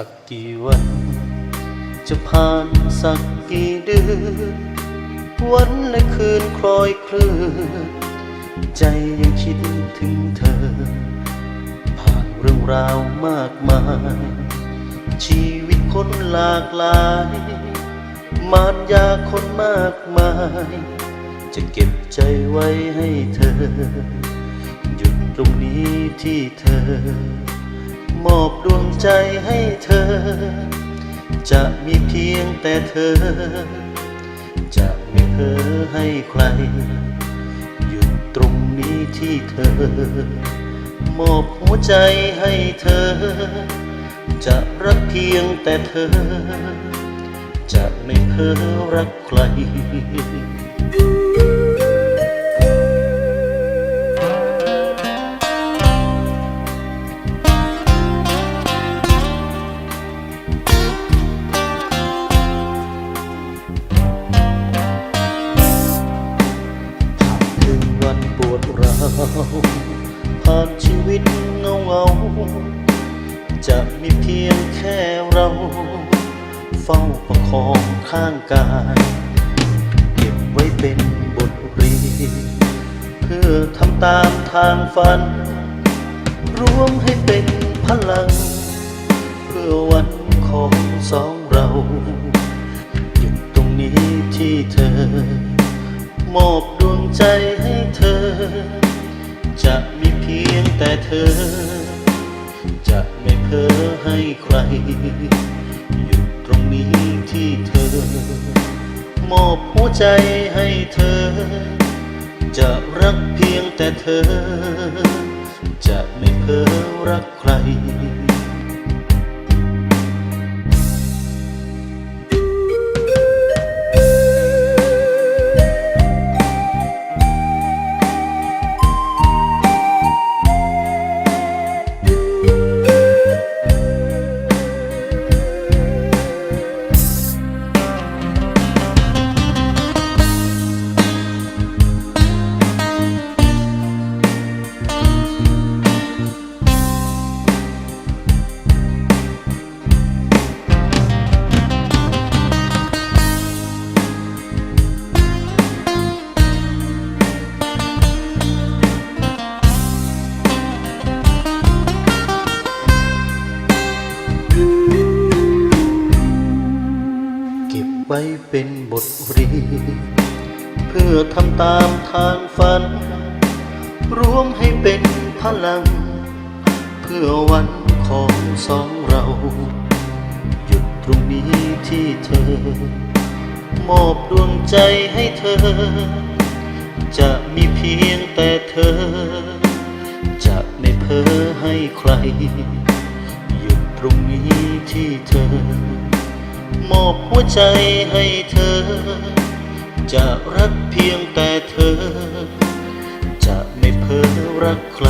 ักกี่วัน จะผ่านสักกี่เดือนวันและคืนคลอยเคลื่อนใจยังคิดถึงเธอ ผ่านเรื่องราวมากมาย ชีวิตคนหลากหลาย มารยาคนมากมาย จะเก็บใจไว้ให้เธอ หยุดตรงนี้ที่เธอ มอบดวงใจให้เธอ จะมีเพียงแต่เธอ จะไม่เพ้อให้ใครหยุดตรงนี้ที่เธอ มอบหัวใจให้เธอ จะรักเพียงแต่เธอ จะไม่เพ้อรักใคร วันปวดร้าวผ่านชีวิตเงาเงาจะมีเพียงแค่เรา เฝ้าประคองข้างกายเก็บไว้เป็นบทเรียนเพื่อทำตามทางฝัน รวมให้เป็นพลัง เพื่อวันของสองเราหยุดตรงนี้ที่เธอ มอบดวงใจ จะมีเพียงแต่เธอ จะไม่เพ้อให้ใคร อยู่ตรงนี้ที่เธอ มอบหัวใจให้เธอ จะรักเพียงแต่เธอ จะไม่เพ้อรักใคร ว้เป็นบทเรียนเพื่อทำตามทางฝัน รวมให้เป็นพลัง เพื่อวันของสองเรา หยุดตรงนี้ที่เธอ มอบดวงใจให้เธอ จะมีเพียงแต่เธอ จะไม่เพ้อให้ใคร หยุดตรงนี้ที่เธอ มอบหัวใจให้เธอ จะรักเพียงแต่เธอ จะไม่เพ้อรักใคร